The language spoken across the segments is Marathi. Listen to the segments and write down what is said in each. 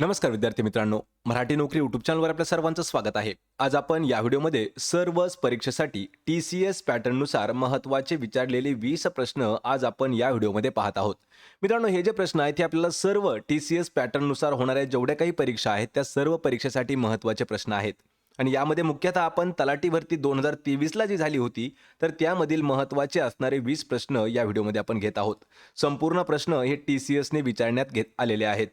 नमस्कार विद्यार्थी मित्रांनो मराठी नोकरी युट्यूब चॅनलवर आपल्या सर्वांचं स्वागत आहे. आज आपण या व्हिडिओमध्ये सर्वच परीक्षेसाठी टी सी एस पॅटर्ननुसार महत्त्वाचे विचारलेले वीस प्रश्न आज आपण या व्हिडिओमध्ये पाहत आहोत. मित्रांनो हे जे प्रश्न आहेत ते आपल्याला सर्व टी सी एस पॅटर्ननुसार होणाऱ्या जेवढ्या काही परीक्षा आहेत त्या सर्व परीक्षेसाठी महत्त्वाचे प्रश्न आहेत. आणि यामध्ये मुख्यतः आपण तलाटी भरती दोन हजार तेवीसला जी झाली होती तर त्यामधील महत्त्वाचे असणारे वीस प्रश्न या व्हिडिओमध्ये आपण घेत आहोत. संपूर्ण प्रश्न हे टी सी एसने विचारण्यात घेत आलेले आहेत.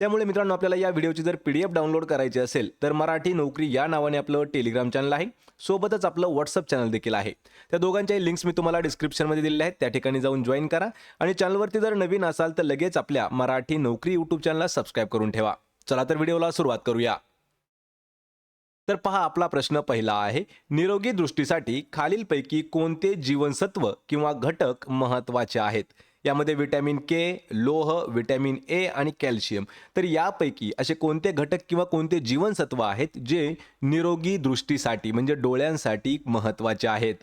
त्यामुळे मित्रांनो आपल्याला या व्हिडिओची जर पी डी एफ डाउनलोड करायची असेल तर मराठी नोकरी या नावाने आपलं टेलिग्राम चॅनल आहे. सोबतच आपलं व्हॉट्सअप चॅनल देखील आहे. त्या दोघांच्याही लिंक्स मी तुम्हाला डिस्क्रिप्शनमध्ये दिलेल्या आहेत. त्या ठिकाणी जाऊन जॉईन करा. आणि चॅनलवरती जर नवीन असाल तर लगेच आपल्या मराठी नोकरी यूट्यूब चॅनलला सबस्क्राईब करून ठेवा. चला तर व्हिडिओला सुरुवात करूया. तर पहा आपला प्रश्न पहिला आहे. निरोगी दृष्टीसाठी खालीलपैकी कोणते जीवनसत्व किंवा घटक महत्त्वाचे आहेत? यामध्ये विटॅमिन के लोह व्हिटॅमिन ए आणि कॅल्शियम. तर यापैकी असे कोणते घटक किंवा कोणते जीवनसत्व आहेत जे निरोगी दृष्टीसाठी म्हणजे डोळ्यांसाठी महत्त्वाचे आहेत?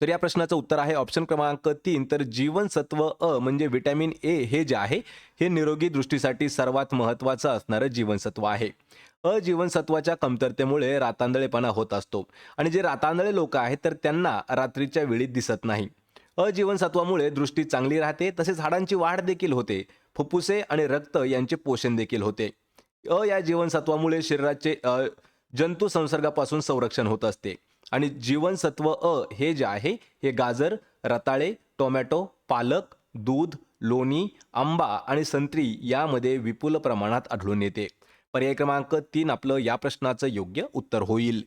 तर या प्रश्नाचं उत्तर आहे ऑप्शन क्रमांक तीन. तर जीवनसत्व अ म्हणजे व्हिटॅमिन ए हे जे आहे हे निरोगी दृष्टीसाठी सर्वात महत्त्वाचं असणारं जीवनसत्व आहे. अजीवनसत्वाच्या कमतरतेमुळे रातांदळेपणा होत असतो. आणि जे रातांदळे लोक आहेत तर त्यांना रात्रीच्या वेळी दिसत नाही. अजीवनसत्वामुळे दृष्टी चांगली राहते तसेच हाडांची वाढ देखील होते. फुफ्फुसे आणि रक्त यांचे पोषण देखील होते. अ या जीवनसत्वामुळे शरीराचे जंतू संसर्गापासून संरक्षण होत असते. आणि जीवनसत्व अ हे जे आहे हे गाजर रताळे टोमॅटो पालक दूध लोणी आंबा आणि संत्री यामध्ये विपुल प्रमाणात आढळून येते. पर्याय क्रमांक तीन आपलं या प्रश्नाचं योग्य उत्तर होईल.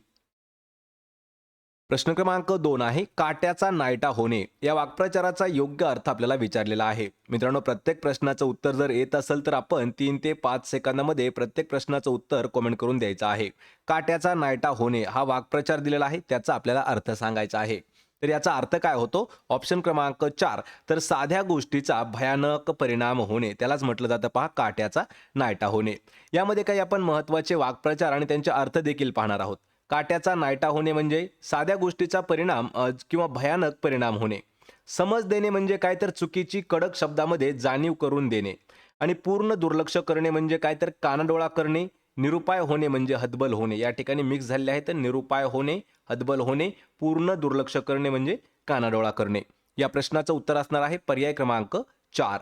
प्रश्न क्रमांक दोन आहे काट्याचा नायटा होणे. या वाक्प्रचाराचा योग्य अर्थ आपल्याला विचारलेला आहे. मित्रांनो प्रत्येक प्रश्नाचं उत्तर जर येत असेल तर आपण तीन ते पाच सेकंदामध्ये प्रत्येक प्रश्नाचं उत्तर कमेंट करून द्यायचं आहे. काट्याचा नायटा होणे हा वाक्प्रचार दिलेला आहे त्याचा आपल्याला अर्थ सांगायचा आहे. तर याचा अर्थ काय होतो? ऑप्शन क्रमांक चार. तर साध्या गोष्टीचा भयानक परिणाम होणे. त्यालाच म्हटलं जातं पहा काट्याचा नायटा होणे. यामध्ये काही आपण महत्त्वाचे वाक्प्रचार आणि त्यांचे अर्थ देखील पाहणार आहोत. काट्याचा नायटा होणे म्हणजे साध्या गोष्टीचा परिणाम किंवा भयानक परिणाम होणे. समज देणे म्हणजे काय तर चुकीची कडक शब्दामध्ये जाणीव करून देणे. आणि पूर्ण दुर्लक्ष करणे म्हणजे काय तर कानाडोळा करणे. निरुपाय होणे म्हणजे हतबल होणे. या ठिकाणी मिक्स झालेले आहे तर निरुपाय होणे हतबल होणे पूर्ण दुर्लक्ष करणे म्हणजे कानाडोळा करणे. या प्रश्नाचं उत्तर असणार आहे पर्याय क्रमांक चार.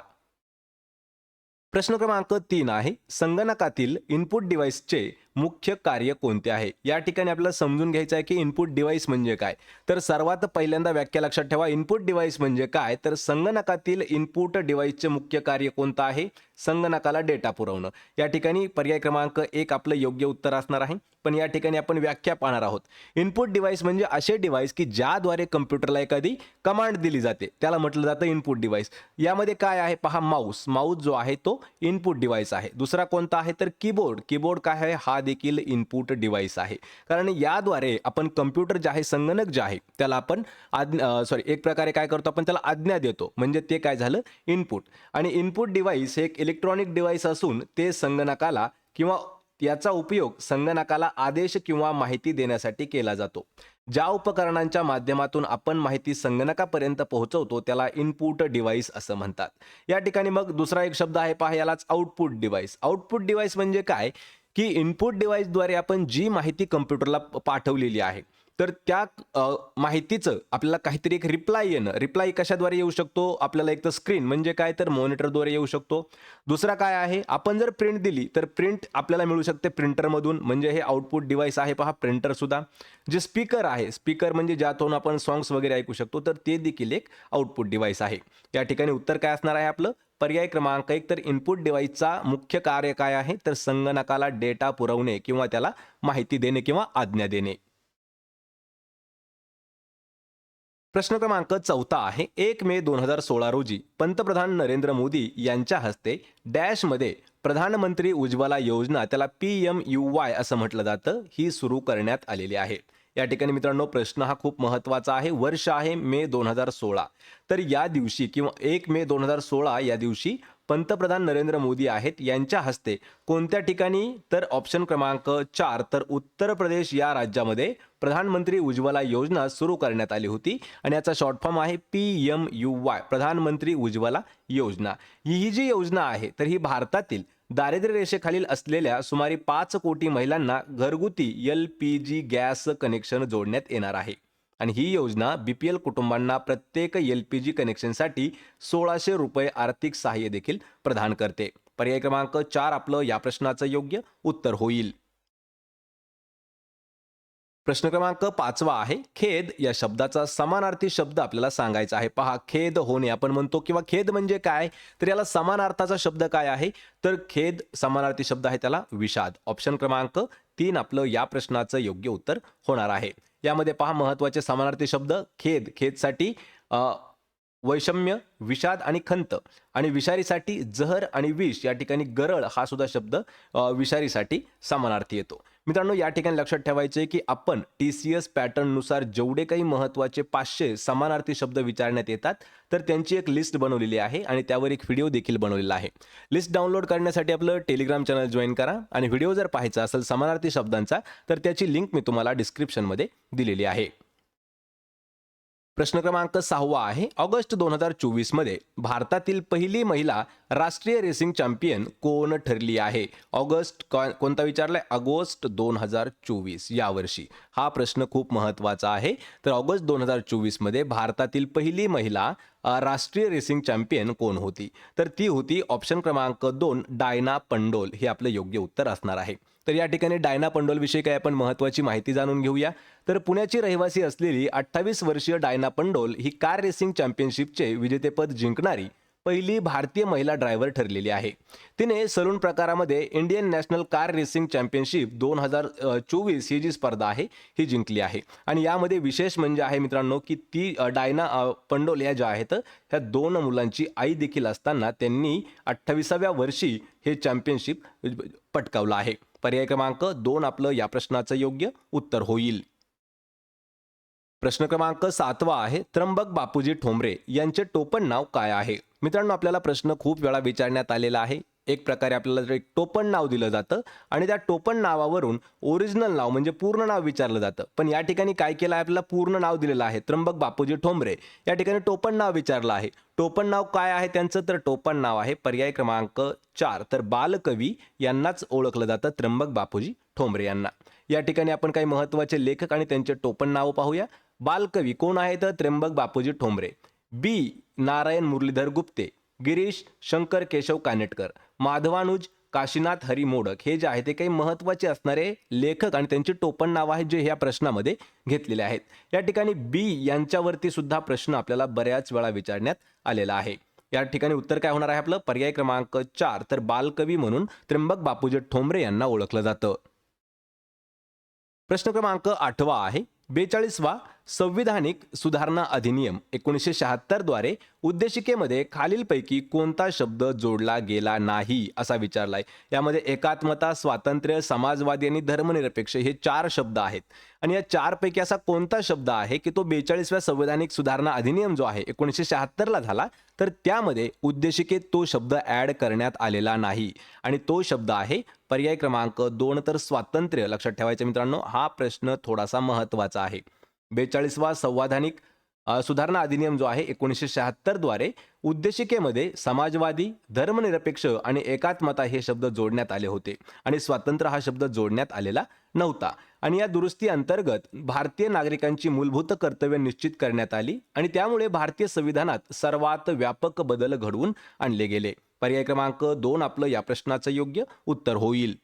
प्रश्न क्रमांक तीन आहे. संगणकातील इनपुट डिव्हाइसचे मुख्य कार्य कोणते आहे? या ठिकाणी आपल्याला समजून घ्यायचं आहे की इनपुट डिव्हाइस म्हणजे काय? तर सर्वात पहिल्यांदा व्याख्या लक्षात ठेवा इनपुट डिव्हाइस म्हणजे काय? तर संगणकातील इनपुट डिव्हाइसचे मुख्य कार्य कोणतं आहे? संगणकाला डेटा पुरवणं. या ठिकाणी पर्याय क्रमांक एक आपलं योग्य उत्तर असणार आहे. पण या ठिकाणी आपण व्याख्या पाहणार आहोत. इनपुट डिव्हाइस म्हणजे असे डिव्हाइस की ज्याद्वारे कम्प्युटरला एखादी कमांड दिली जाते. त्याला म्हटलं जातं इनपुट डिव्हाइस यामध्ये काय आहे? पहा माऊस माऊस जो आहे तो इनपुट डिव्हाइस आहे. दुसरा कोणता आहे? तर कीबोर्ड कीबोर्ड काय आहे? हा देखील इनपुट डिव्हाइस आहे. कारण याद्वारे आपण कम्प्युटर जे आहे संगणक जे आहे त्याला आपण आज्ञा सॉरी एक प्रकारे काय करतो आपण त्याला आज्ञा देतो. म्हणजे ते काय झालं? इनपुट आणि इनपुट डिव्हाइस हे एक इलेक्ट्रॉनिक डिव्हाइस असून ते संगणकाला किंवा याचा उपयोग संगणकाला आदेश किंवा माहिती देण्यासाठी केला जातो. ज्या उपकरणांच्या माध्यमातून आपण माहिती संगणकापर्यंत पोहोचवतो त्याला इनपुट डिव्हाइस असं म्हणतात. या ठिकाणी मग दुसरा एक शब्द आहे पहा यालाच आउटपुट डिव्हाइस आउटपुट डिव्हाइस म्हणजे काय? की इनपुट डिव्हाइसद्वारे आपण जी माहिती कम्प्युटरला पाठवलेली आहे तर त्या माहितीचं आपल्याला काहीतरी एक रिप्लाय येणं. रिप्लाय कशाद्वारे येऊ शकतो? आपल्याला एक तर स्क्रीन म्हणजे काय? तर मॉनिटरद्वारे येऊ शकतो. दुसरा काय आहे? आपण जर प्रिंट दिली तर प्रिंट आपल्याला मिळू शकते प्रिंटरमधून म्हणजे हे आउटपुट डिव्हाइस आहे पहा प्रिंटरसुद्धा जे स्पीकर आहे स्पीकर म्हणजे ज्यातून आपण सॉंग्स वगैरे ऐकू शकतो तर ते देखील एक आउटपुट डिव्हाइस आहे. या ठिकाणी उत्तर काय असणार आहे आपलं? पर्याय क्रमांक एक तर इनपुट डिव्हाइसचा मुख्य कार्य काय आहे? तर संगणकाला डेटा पुरवणे किंवा त्याला माहिती देणे किंवा आज्ञा देणे. प्रश्न क्रमांक चौथा आहे. एक मे दोन हजार सोळा रोजी पंतप्रधान नरेंद्र मोदी यांच्या हस्ते डॅशमध्ये प्रधानमंत्री उज्ज्वला योजना त्याला पी एम यू वाय असं म्हटलं जातं ही सुरू करण्यात आलेली आहे. या ठिकाणी मित्रांनो प्रश्न हा खूप महत्त्वाचा आहे. वर्ष आहे मे दोन हजार सोळा. तर या दिवशी किंवा एक मे दोन हजार सोळा या दिवशी पंतप्रधान नरेंद्र मोदी आहेत यांच्या हस्ते कोणत्या ठिकाणी? तर ऑप्शन क्रमांक चार तर उत्तर प्रदेश या राज्यामध्ये प्रधानमंत्री उज्ज्वला योजना सुरू करण्यात आली होती आणि याचा शॉर्ट फॉर्म आहे पी एम यू वाय प्रधानमंत्री उज्ज्वला योजना. ही जी योजना आहे तर ही भारतातील दारिद्र्य रेषेखालील असलेल्या सुमारे पाच कोटी महिलांना घरगुती L P G gas connection जोडण्यात येणार आहे. आणि ही योजना बी पी एल कुटुंबांना प्रत्येक एल पी जी कनेक्शनसाठी सोळाशे रुपये आर्थिक सहाय्य देखील प्रदान करते. पर्याय क्रमांक चार आपलं या प्रश्नाचं योग्य उत्तर होईल. प्रश्न क्रमांक पाचवा आहे खेद या शब्दाचा समानार्थी शब्द आपल्याला सांगायचा आहे. पहा खेद होणे आपण म्हणतो किंवा खेद म्हणजे काय? तर याला समानार्थाचा शब्द काय आहे? तर खेद समानार्थी शब्द आहे त्याला विषाद. ऑप्शन क्रमांक तीन आपलं या प्रश्नाचं योग्य उत्तर होणार आहे. यामध्ये पहा महत्त्वाचे समानार्थी शब्द खेद. खेदसाठी वैषम्य विषाद आणि खंत. आणि विषारीसाठी जहर आणि विष या ठिकाणी गरळ हा सुद्धा शब्द विषारीसाठी समानार्थी येतो. मित्रांनो या ठिकाणी लक्षात ठेवायचे की आपण टी सी एस पॅटर्ननुसार जेवढे काही महत्त्वाचे पाचशे समानार्थी शब्द विचारण्यात येतात तर त्यांची एक लिस्ट बनवलेली आहे आणि त्यावर एक व्हिडिओ देखील बनवलेला आहे. लिस्ट डाउनलोड करण्यासाठी आपलं टेलिग्राम चॅनल जॉईन करा आणि व्हिडिओ जर पाहायचा असेल समानार्थी शब्दांचा तर त्याची लिंक मी तुम्हाला डिस्क्रिप्शनमध्ये दिलेली आहे. प्रश्न क्रमांक सहावा आहे. ऑगस्ट दोन हजार चोवीसमध्ये भारतातील पहिली महिला राष्ट्रीय रेसिंग चॅम्पियन कोण ठरली आहे? ऑगस्ट कोणता विचारलाय? ऑगस्ट दोन हजार चोवीस यावर्षी. हा प्रश्न खूप महत्त्वाचा आहे. तर ऑगस्ट दोन हजार चोवीसमध्ये भारतातील पहिली महिला राष्ट्रीय रेसिंग चॅम्पियन कोण होती? तर ती होती ऑप्शन क्रमांक दोन डायना पंडोल. हे आपलं योग्य उत्तर असणार आहे. तर या ठिकाणी डायना पंडोलविषयी काही काय आपण महत्त्वाची माहिती जाणून घेऊया. तर पुण्याची रहिवासी असलेली अठ्ठावीस वर्षीय डायना पंडोल ही कार रेसिंग चॅम्पियनशिपचे विजेतेपद जिंकणारी पहिली भारतीय महिला ड्रायव्हर ठरलेली आहे. तिने सलून प्रकारामध्ये Indian National Car Racing Championship दोन हजार चोवीस ही जी स्पर्धा आहे ही जिंकली आहे. आणि यामध्ये विशेष म्हणजे आहे मित्रांनो की ती डायना पंडोल या ज्या आहेत ह्या दोन मुलांची आई देखील असताना त्यांनी अठ्ठावीसाव्या वर्षी हे चॅम्पियनशिप पटकावलं आहे. पर्याय क्रमांक दोन आपलं या प्रश्नाचं योग्य उत्तर होईल. प्रश्न क्रमांक सातवा आहे त्र्यंबक बापूजी ठोंबरे यांचे टोपण नाव काय आहे? मित्रांनो आपल्याला प्रश्न खूप वेळा विचारण्यात आलेला आहे. एक प्रकारे आपल्याला एक टोपण नाव दिलं जातं आणि त्या टोपण नावावरून ओरिजिनल नाव म्हणजे पूर्ण नाव विचारलं जातं. पण या ठिकाणी काय केलं आहे? आपल्याला पूर्ण नाव दिलेलं आहे. त्र्यंबक बापूजी ठोंबरे. या ठिकाणी टोपण नाव विचारलं आहे. टोपण नाव काय आहे त्यांचं? तर टोपण नाव आहे पर्याय क्रमांक चार. तर बालकवी यांनाच ओळखलं जातं त्र्यंबक बापूजी ठोंबरे यांना. या ठिकाणी आपण काही महत्त्वाचे लेखक आणि त्यांचे टोपण नाव पाहूया. बालकवी कोण आहे तर त्र्यंबक बापूजी ठोंबरे. बी. नारायण मुरलीधर गुप्ते. गिरीश शंकर केशव कानेटकर माधवानुज काशीनाथ हरी मोडक हे जे आहे ते काही महत्त्वाचे असणारे लेखक आणि त्यांची टोपण नावं आहेत जे ह्या प्रश्नामध्ये घेतलेले आहेत. या ठिकाणी बी यांच्यावरती सुद्धा प्रश्न आपल्याला बऱ्याच वेळा विचारण्यात आलेला आहे. या ठिकाणी उत्तर काय होणार आहे आपलं? पर्याय क्रमांक चार तर बालकवी म्हणून त्र्यंबक बापूजी ठोंबरे यांना ओळखलं जातं. प्रश्न क्रमांक आठवा आहे. बेचाळीसवा संविधानिक सुधारणा अधिनियम एकोणीसशे शहात्तरद्वारे उद्देशिकेमध्ये खालीलपैकी कोणता शब्द जोडला गेला नाही असा विचारलाय. यामध्ये एकात्मता स्वातंत्र्य समाजवादी आणि धर्मनिरपेक्ष हे चार शब्द आहेत. आणि या चारपैकी असा कोणता शब्द आहे की तो बेचाळीसव्या संविधानिक सुधारणा अधिनियम जो आहे एकोणीसशे शहात्तरला झाला तर त्यामध्ये उद्देशिकेत तो शब्द ॲड करण्यात आलेला नाही. आणि तो शब्द आहे पर्याय क्रमांक दोन तर स्वातंत्र्य. लक्षात ठेवायचं मित्रांनो हा प्रश्न थोडासा महत्त्वाचा आहे. बेचाळीसवा संवाधानिक सुधारणा अधिनियम जो आहे एकोणीसशे शहात्तरद्वारे उद्देशिकेमध्ये समाजवादी धर्मनिरपेक्ष आणि एकात्मता हे शब्द जोडण्यात आले होते आणि स्वातंत्र्य हा शब्द जोडण्यात आलेला नव्हता. आणि या दुरुस्ती अंतर्गत भारतीय नागरिकांची मूलभूत कर्तव्य निश्चित करण्यात आली आणि त्यामुळे भारतीय संविधानात सर्वात व्यापक बदल घडवून आणले गेले. पर्याय क्रमांक दोन आपलं या प्रश्नाचं योग्य उत्तर होईल.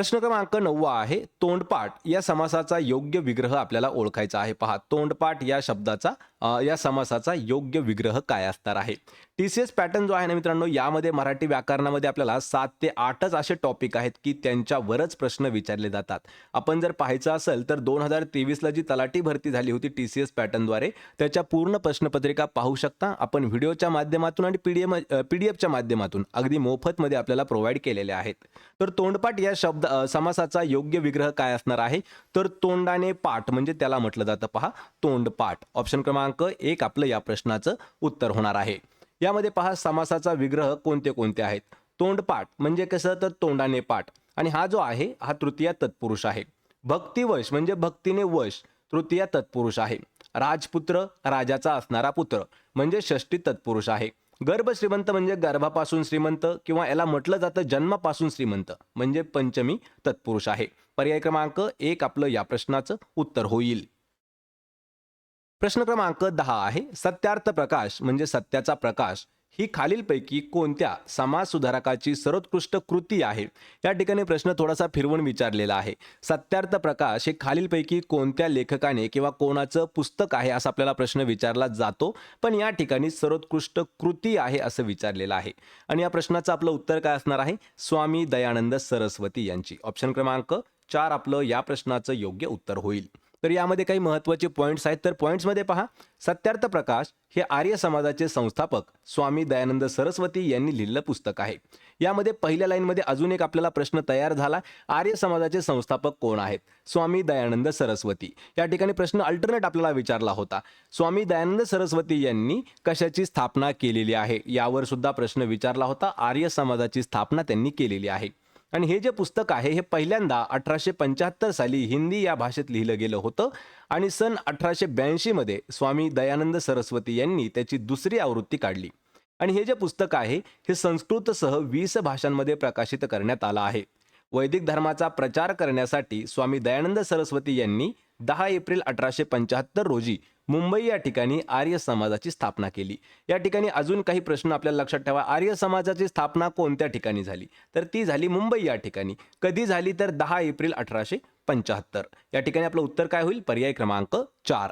प्रश्न क्रमांक नववा आहे तोंडपाठ. या समासाचा योग्य विग्रह आपल्याला ओळखायचा आहे. पहा तोंडपाठ या शब्दाचा या समासाचा योग्य विग्रह काय असणार आहे? टी सी एस पॅटर्न जो आहे ना मित्रांनो यामध्ये मराठी व्याकरणामध्ये आपल्याला सात ते आठच असे टॉपिक आहेत की त्यांच्यावरच प्रश्न विचारले जातात. आपण जर पाहायचं असेल तर दोन हजार तेवीसला जी तलाठी भरती झाली होती टी सी एस पॅटर्नद्वारे त्याच्या पूर्ण प्रश्नपत्रिका पाहू शकता. आपण व्हिडिओच्या माध्यमातून आणि P D M P D एफच्या माध्यमातून अगदी मोफतमध्ये आपल्याला प्रोव्हाइड केलेले आहेत. तर तोंडपाठ या शब्द समासाचा योग्य विग्रह काय असणार आहे? तर तोंडाने पाठ म्हणजे त्याला म्हटलं जातं पहा. तोंडपाठ. ऑप्शन क्रमांक एक आपलं या प्रश्नाचं उत्तर होणार आहे. यामध्ये पहा समासाचा विग्रह कोणते कोणते आहेत? तोंडपाठ म्हणजे कसं? तर तोंडाने पाठ. आणि हा जो आहे हा तृतीय तत्पुरुष आहे. भक्तिवश म्हणजे भक्तीने वश तृतीय तत्पुरुष आहे. राजपुत्र राजाचा असणारा पुत्र म्हणजे षष्टी तत्पुरुष आहे. गर्भ श्रीमंत म्हणजे गर्भापासून श्रीमंत किंवा याला म्हटलं जातं जन्मापासून श्रीमंत म्हणजे पंचमी तत्पुरुष आहे. पर्याय क्रमांक एक आपलं या प्रश्नाचं उत्तर होईल. प्रश्न क्रमांक दहा आहे. सत्यार्थ प्रकाश म्हणजे सत्याचा प्रकाश ही खालीलपैकी कोणत्या समाज सुधारकाची सर्वोत्कृष्ट कृती आहे? या ठिकाणी प्रश्न थोडासा फिरवून विचारलेला आहे. सत्यार्थ प्रकाश हे खालीलपैकी कोणत्या लेखकाने किंवा कोणाचं पुस्तक आहे असा आपल्याला प्रश्न विचारला जातो. पण या ठिकाणी सर्वोत्कृष्ट कृती आहे असं विचारलेलं आहे. आणि या प्रश्नाचं आपलं उत्तर काय असणार आहे? स्वामी दयानंद सरस्वती यांची. ऑप्शन क्रमांक चार आपलं या प्रश्नाचं योग्य उत्तर होईल. तर यामध्ये काही महत्त्वाचे पॉईंट्स आहेत. तर पॉईंट्समध्ये पहा सत्यार्थ प्रकाश हे आर्य समाजाचे संस्थापक स्वामी दयानंद सरस्वती यांनी लिहिलेलं पुस्तक आहे. यामध्ये पहिल्या लाईनमध्ये अजून एक आपल्याला प्रश्न तयार झाला आर्य समाजाचे संस्थापक कोण आहेत? स्वामी दयानंद सरस्वती. या ठिकाणी प्रश्न अल्टरनेट आपल्याला विचारला होता. स्वामी दयानंद सरस्वती यांनी कशाची स्थापना केलेली आहे? यावर सुद्धा प्रश्न विचारला होता. आर्य समाजाची स्थापना त्यांनी केलेली आहे. आणि हे जे पुस्तक आहे हे पहिल्यांदा अठराशे पंच्याहत्तर साली हिंदी या भाषेत लिहिलं गेलं होतं आणि सन अठराशे ब्याऐंशीमध्ये स्वामी दयानंद सरस्वती यांनी त्याची दुसरी आवृत्ती काढली. आणि हे जे पुस्तक आहे हे संस्कृतसह वीस भाषांमध्ये प्रकाशित करण्यात आलं आहे. वैदिक धर्माचा प्रचार करण्यासाठी स्वामी दयानंद सरस्वती यांनी दहा एप्रिल अठराशे पंच्याहत्तर रोजी मुंबई या ठिकाणी आर्य समाजाची स्थापना केली. या ठिकाणी अजून काही प्रश्न आपल्याला लक्षात ठेवा. आर्य समाजाची स्थापना कोणत्या ठिकाणी झाली? तर ती झाली मुंबई या ठिकाणी. कधी झाली? तर दहा एप्रिल अठराशे पंच्याहत्तर. या ठिकाणी आपलं उत्तर काय होईल? पर्याय क्रमांक चार.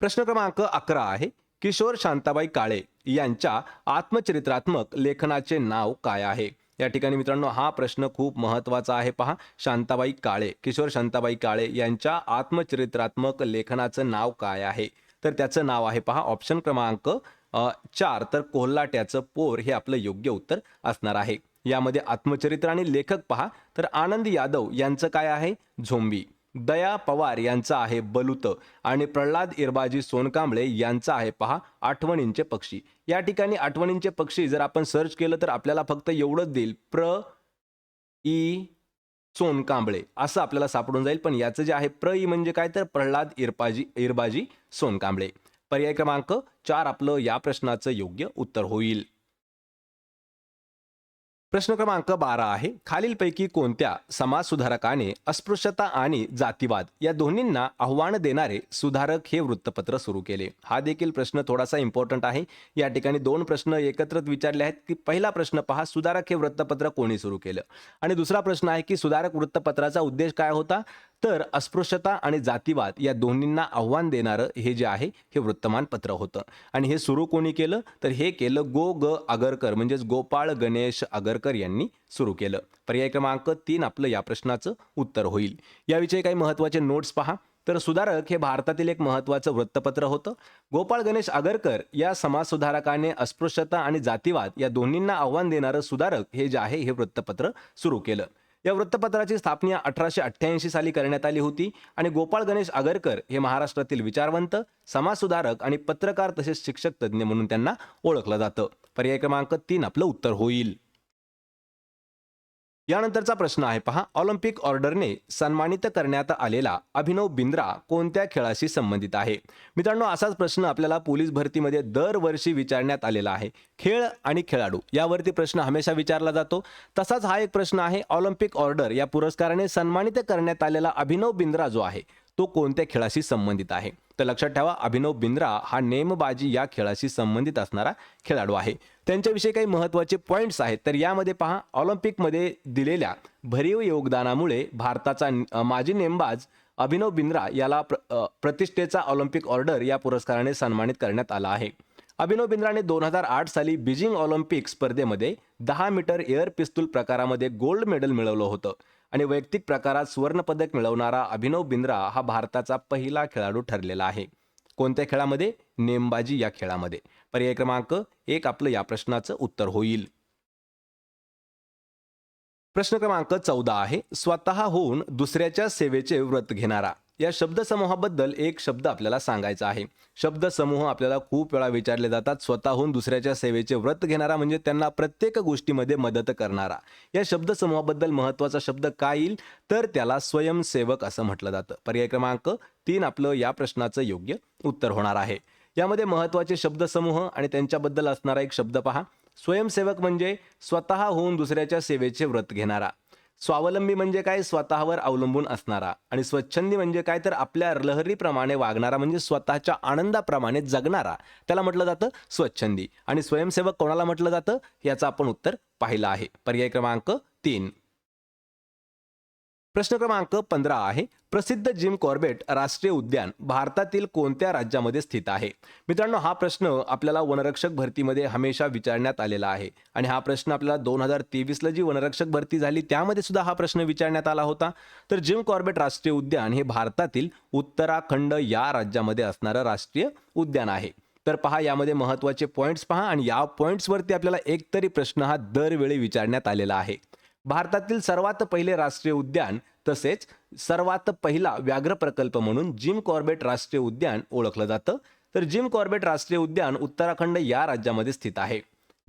प्रश्न क्रमांक अकरा आहे. किशोर शांताबाई काळे यांच्या आत्मचरित्रात्मक लेखनाचे नाव काय आहे? या ठिकाणी मित्रांनो हा प्रश्न खूप महत्त्वाचा आहे. पहा शांताबाई काळे किशोर शांताबाई काळे यांच्या आत्मचरित्रात्मक लेखनाचं नाव काय आहे? तर त्याचं नाव आहे पहा ऑप्शन क्रमांक चार. तर कोल्हाट्याचं पोर हे आपलं योग्य उत्तर असणार आहे. यामध्ये आत्मचरित्र आणि लेखक पहा. तर आनंद यादव यांचं काय आहे? झोंबी. दया पवार यांचा आहे बलुत आणि प्रल्हाद इरबाजी सोनकांबळे यांचा आहे पहा आठवणींचे पक्षी. या ठिकाणी आठवणींचे पक्षी जर आपण सर्च केलं तर आपल्याला फक्त एवढंच देईल. प्र. ई. सोनकांबळे. असं आपल्याला सापडून जाईल. पण याचं जे आहे प्र. ई. म्हणजे काय तर प्रल्हाद इरबाजी इरबाजी सोनकांबळे. पर्याय क्रमांक चार आपलं या प्रश्नाचं योग्य उत्तर होईल. प्रश्न क्रमांक बारा आहे. खालीलपैकी कोणत्या समाज सुधारकाने अस्पृश्यता आणि जातीवाद या दोन्हींना आव्हान देणारे सुधारक हे वृत्तपत्र सुरू केले? हा देखील प्रश्न थोडासा इम्पॉर्टंट आहे. या ठिकाणी दोन प्रश्न एकत्रित विचारले आहेत की पहिला प्रश्न पहा सुधारक हे वृत्तपत्र कोणी सुरू केलं? आणि दुसरा प्रश्न आहे की सुधारक वृत्तपत्राचा उद्देश काय होता? तर अस्पृश्यता आणि जातीवाद या दोन्हींना आव्हान देणारं हे जे आहे हे वृत्तमानपत्र होतं. आणि हे सुरू कोणी केलं? तर हे केलं गो ग आगरकर म्हणजेच गोपाळ गणेश आगरकर यांनी सुरू केलं. पर्याय क्रमांक तीन आपलं या प्रश्नाचं उत्तर होईल. याविषयी काही महत्त्वाचे नोट्स पहा. तर सुधारक हे भारतातील एक महत्त्वाचं वृत्तपत्र होतं. गोपाळ गणेश आगरकर या समाजसुधारकाने अस्पृश्यता आणि जातीवाद या दोन्हींना आव्हान देणारं सुधारक हे जे आहे हे वृत्तपत्र सुरू केलं. या वृत्तपत्राची स्थापना अठराशे अठ्ठ्याऐंशी साली करण्यात आली होती आणि गोपाळ गणेश आगरकर हे महाराष्ट्रातील विचारवंत समाजसुधारक आणि पत्रकार तसेच शिक्षक तज्ज्ञ म्हणून त्यांना ओळखलं जातं. पर्याय क्रमांक तीन आपलं उत्तर होईल. यानंतरचा प्रश्न आहे पहा. ऑलिम्पिक ऑर्डरने सन्मानित करण्यात आलेला अभिनव बिंद्रा कोणत्या खेळाशी संबंधित आहे? मित्रांनो असाच प्रश्न आपल्याला पोलीस भरतीमध्ये दरवर्षी विचारण्यात आलेला आहे. खेळ आणि खेळाडू यावरती प्रश्न हमेशा विचारला जातो. तसाच हा एक प्रश्न आहे ऑलिम्पिक ऑर्डर या पुरस्काराने सन्मानित करण्यात आलेला अभिनव बिंद्रा जो आहे तो कोणत्या खेळाशी संबंधित आहे? तर लक्षात ठेवा अभिनव बिंद्रा हा नेमबाजी या खेळाशी संबंधित असणारा खेळाडू आहे. त्यांच्याविषयी काही महत्त्वाचे पॉईंट्स आहेत. तर यामध्ये पहा ऑलिम्पिकमध्ये दिलेल्या भरीव योगदानामुळे भारताचा माजी नेमबाज अभिनव बिंद्रा याला प्र प्रतिष्ठेचा ऑलिम्पिक ऑर्डर या पुरस्काराने सन्मानित करण्यात आला आहे. अभिनव बिंद्राने दोन हजार आठ साली बीजिंग ऑलिम्पिक स्पर्धेमध्ये दहा मीटर एअर पिस्तूल प्रकारामध्ये गोल्ड मेडल मिळवलं होतं आणि वैयक्तिक प्रकारात सुवर्णपदक मिळवणारा अभिनव बिंद्रा हा भारताचा पहिला खेळाडू ठरलेला आहे. कोणत्या खेळामध्ये? नेमबाजी या खेळामध्ये. पर्याय क्रमांक एक आपलं या प्रश्नाचं उत्तर होईल. प्रश्न क्रमांक चौदा आहे स्वतः होऊन दुसऱ्याच्या सेवेचे व्रत घेणारा. या शब्दसमूहाबद्दल एक शब्द आपल्याला सांगायचा आहे. शब्दसमूह आपल्याला खूप वेळा विचारले जातात स्वतःहून दुसऱ्याच्या सेवेचे व्रत घेणारा म्हणजे त्यांना प्रत्येक गोष्टीमध्ये मदत करणारा. या शब्दसमूहाबद्दल महत्त्वाचा शब्द काय येईल? तर त्याला स्वयंसेवक असं म्हटलं जातं. पर्याय क्रमांक तीन आपलं या प्रश्नाचं योग्य उत्तर होणार आहे. यामध्ये महत्त्वाचे शब्दसमूह आणि त्यांच्याबद्दल असणारा एक शब्द पहा. स्वयंसेवक म्हणजे स्वतः होऊन दुसऱ्याच्या सेवेचे व्रत घेणारा. स्वावलंबी म्हणजे काय? स्वतःवर अवलंबून असणारा. आणि स्वच्छंदी म्हणजे काय? तर आपल्या लहरीप्रमाणे वागणारा म्हणजे स्वतःच्या आनंदाप्रमाणे जगणारा. त्याला म्हटलं जातं स्वच्छंदी. आणि स्वयंसेवक कोणाला म्हटलं जातं? याचं आपण उत्तर पाहिलं आहे. पर्याय क्रमांक तीन. प्रश्न क्रमांक पंधरा आहे. प्रसिद्ध जिम कॉर्बेट राष्ट्रीय उद्यान भारतातील कोणत्या राज्यामध्ये स्थित आहे? मित्रांनो हा प्रश्न आपल्याला वनरक्षक भरतीमध्ये हमेशा विचारण्यात आलेला आहे. आणि हा प्रश्न आपल्याला दोन हजार तेवीसला जी वनरक्षक भरती झाली त्यामध्ये सुद्धा हा प्रश्न विचारण्यात आला होता. तर जिम कॉर्बेट राष्ट्रीय उद्यान हे भारतातील उत्तराखंड या राज्यामध्ये असणारं राष्ट्रीय उद्यान आहे. तर पहा यामध्ये महत्त्वाचे पॉईंट्स पहा आणि या पॉईंट्सवरती आपल्याला एकतरी प्रश्न हा दरवेळी विचारण्यात आलेला आहे. भारतातील सर्वात पहिले राष्ट्रीय उद्यान तसेच सर्वात पहिला व्याघ्र प्रकल्प म्हणून जिम कॉर्बेट राष्ट्रीय उद्यान ओळखलं जातं. तर जिम कॉर्बेट राष्ट्रीय उद्यान उत्तराखंड या राज्यामध्ये स्थित आहे.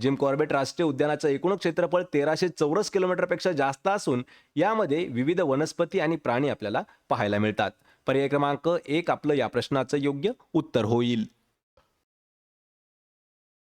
जिम कॉर्बेट राष्ट्रीय उद्यानाचं एकूण क्षेत्रफळ तेराशे चौरस किलोमीटरपेक्षा जास्त असून यामध्ये विविध वनस्पती आणि प्राणी आपल्याला पाहायला मिळतात. पर्याय क्रमांक एक आपलं या प्रश्नाचं योग्य उत्तर होईल.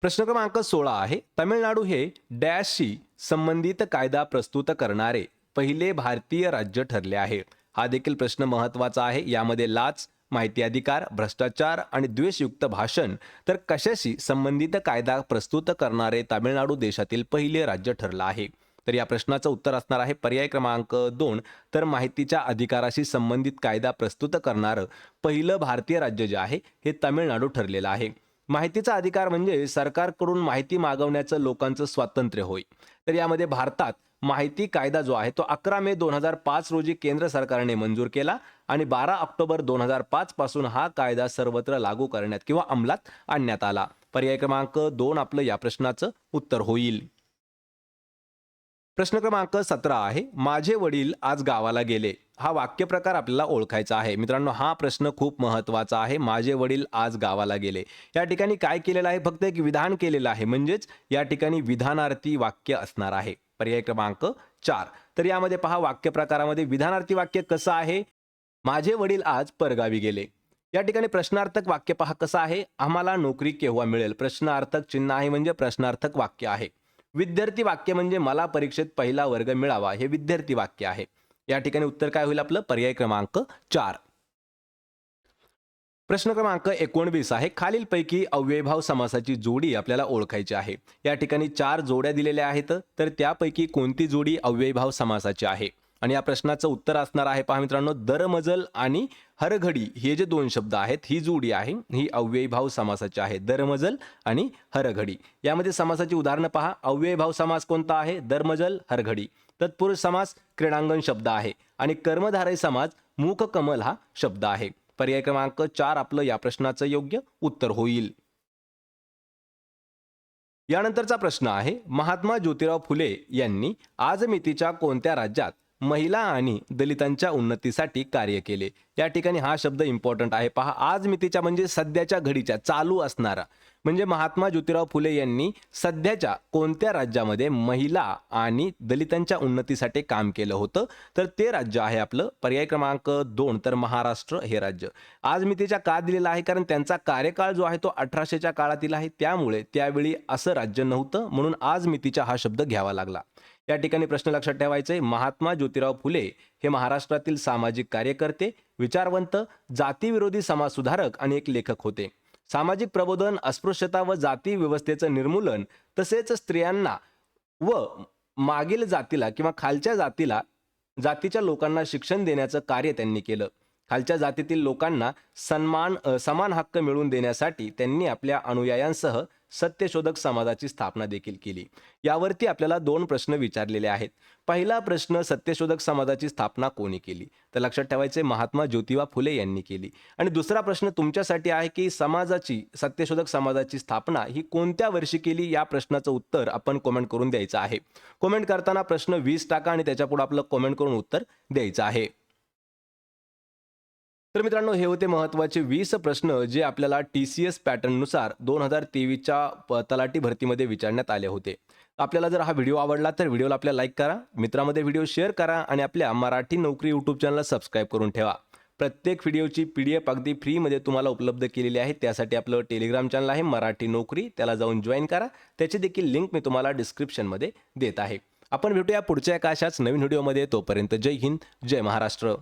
प्रश्न क्रमांक सोळा आहे. तमिळनाडू हे डॅशशी संबंधित कायदा प्रस्तुत करणारे पहिले भारतीय राज्य ठरले आहे. हा देखील प्रश्न महत्त्वाचा आहे. यामध्ये लाच माहिती अधिकार भ्रष्टाचार आणि द्वेषयुक्त भाषण तर कशाशी संबंधित कायदा प्रस्तुत करणारे तामिळनाडू देशातील पहिले राज्य ठरलं आहे? तर या प्रश्नाचं उत्तर असणार आहे पर्याय क्रमांक दोन. तर माहितीच्या अधिकाराशी संबंधित कायदा प्रस्तुत करणारं पहिलं भारतीय राज्य जे आहे हे तामिळनाडू ठरलेलं आहे. माहितीचा अधिकार म्हणजे सरकारकडून माहिती मागवण्याचं लोकांचं स्वातंत्र्य होय. तर यामध्ये भारतात माहिती कायदा जो आहे तो अकरा मे दोन हजार पाच रोजी केंद्र सरकारने मंजूर केला आणि बारा ऑक्टोबर दोन हजार पाच पासून हा कायदा सर्वत्र लागू करण्यात किंवा अंमलात आणण्यात आला. पर्याय क्रमांक दोन आपलं या प्रश्नाचं उत्तर होईल. प्रश्न क्रमांक सतरा आहे माझे वडील आज गावाला गेले. हा वाक्यप्रकार आपल्याला ओळखायचा आहे. मित्रांनो हा प्रश्न खूप महत्त्वाचा आहे. माझे वडील आज गावाला गेले. या ठिकाणी काय केलेलं आहे? फक्त एक विधान केलेलं आहे. म्हणजेच या ठिकाणी विधानार्थी वाक्य असणार आहे. पर्याय क्रमांक चार. तर यामध्ये पहा वाक्यप्रकारामध्ये विधानार्थी वाक्य कसं आहे? माझे वडील आज परगावी गेले. या ठिकाणी प्रश्नार्थक वाक्य पहा कसं आहे? आम्हाला नोकरी केव्हा मिळेल? प्रश्नार्थक चिन्ह आहे म्हणजे प्रश्नार्थक वाक्य आहे. विद्यार्थी वाक्य म्हणजे मला परीक्षेत पहिला वर्ग मिळावा हे विद्यार्थी वाक्य आहे. या ठिकाणी उत्तर काय होईल आपलं? पर्याय क्रमांक चार. प्रश्न क्रमांक एकोणवीस आहे. खालीलपैकी अव्ययभाव समासाची जोडी आपल्याला ओळखायची आहे. या ठिकाणी चार जोड्या दिलेल्या आहेत. तर त्यापैकी कोणती जोडी अव्ययभाव समासाची आहे? आणि या प्रश्नाचं उत्तर असणार आहे पहा मित्रांनो दरमजल आणि हरघडी हे जे दोन शब्द आहेत ही जोडी आहे ही अव्ययभाव समासाची आहे. दरमजल आणि हरघडी यामध्ये समासाची उदाहरणं पहा. अव्ययभाव समास कोणता आहे? दरमजल हरघडी तत्पुरुष समास क्रीडांगण शब्द आहे. आणि कर्मधारय समाज मुख कमल हा शब्द आहे. पर्याय क्रमांक चार आपलं या प्रश्नाचं योग्य उत्तर होईल. यानंतरचा प्रश्न आहे. महात्मा ज्योतिराव फुले यांनी आजमितीच्या कोणत्या राज्यात महिला आणि दलितांच्या उन्नतीसाठी कार्य केले. या ठिकाणी हा शब्द इम्पॉर्टंट आहे. पहा आज मितीच्या म्हणजे सध्याच्या घडीच्या चालू असणारा म्हणजे महात्मा ज्योतिराव फुले यांनी सध्याच्या कोणत्या राज्यामध्ये महिला आणि दलितांच्या उन्नतीसाठी काम केलं होतं? तर ते राज्य आहे आपलं पर्याय क्रमांक दोन तर महाराष्ट्र हे राज्य. आज मितीच्या का दिलेला आहे? कारण त्यांचा कार्यकाळ जो आहे तो अठराशेच्या काळातील आहे. त्यामुळे त्यावेळी असं राज्य नव्हतं म्हणून आज मितीचा हा शब्द घ्यावा लागला. या ठिकाणी प्रश्न लक्षात ठेवायचे महात्मा ज्योतिराव फुले हे महाराष्ट्रातील सामाजिक कार्यकर्ते विचारवंत जातीविरोधी समाजसुधारक आणि एक लेखक होते. सामाजिक प्रबोधन अस्पृश्यता व जाती व्यवस्थेचं निर्मूलन तसेच स्त्रियांना व मागील जातीला किंवा खालच्या जातीला जातीच्या लोकांना शिक्षण देण्याचं कार्य त्यांनी केलं. खालच्या जातीतील लोकांना सन्मान समान हक्क मिळवून देण्यासाठी त्यांनी आपल्या अनुयायांसह सत्यशोधक समाजाची स्थापना देखील केली. यावरती आपल्याला दोन प्रश्न विचारलेले आहेत. पहिला प्रश्न सत्यशोधक समाजाची स्थापना कोणी केली? तर लक्षात ठेवायचे महात्मा ज्योतिबा फुले यांनी केली. आणि दुसरा प्रश्न तुमच्यासाठी आहे की समाजाची सत्यशोधक समाजाची स्थापना ही कोणत्या वर्षी केली? या प्रश्नाचं उत्तर आपण कॉमेंट करून द्यायचं आहे. कॉमेंट करताना प्रश्न वीस टाका आणि त्याच्यापुढे आपलं कॉमेंट करून उत्तर द्यायचं आहे. तर मित्रांनो हे होते महत्त्वाचे वीस प्रश्न जे आपल्याला टी सी एस पॅटर्ननुसार दोन हजार तेवीसच्या प- तलाठी भरतीमध्ये विचारण्यात आले होते. आपल्याला जर हा व्हिडिओ आवडला तर व्हिडिओला आपल्या लाईक करा मित्रामध्ये व्हिडिओ शेअर करा आणि आपल्या मराठी नोकरी यूट्यूब चॅनलला सबस्क्राईब करून ठेवा. प्रत्येक व्हिडिओची पी डी एफ अगदी फ्रीमध्ये तुम्हाला उपलब्ध केलेली आहे. त्यासाठी आपलं टेलिग्राम चॅनल आहे मराठी नोकरी. त्याला जाऊन जॉईन करा. त्याची देखील लिंक मी तुम्हाला डिस्क्रिप्शनमध्ये देत आहे. आपण भेटूया पुढच्या एका अशाच नवीन व्हिडिओमध्ये. तोपर्यंत जय हिंद जय महाराष्ट्र.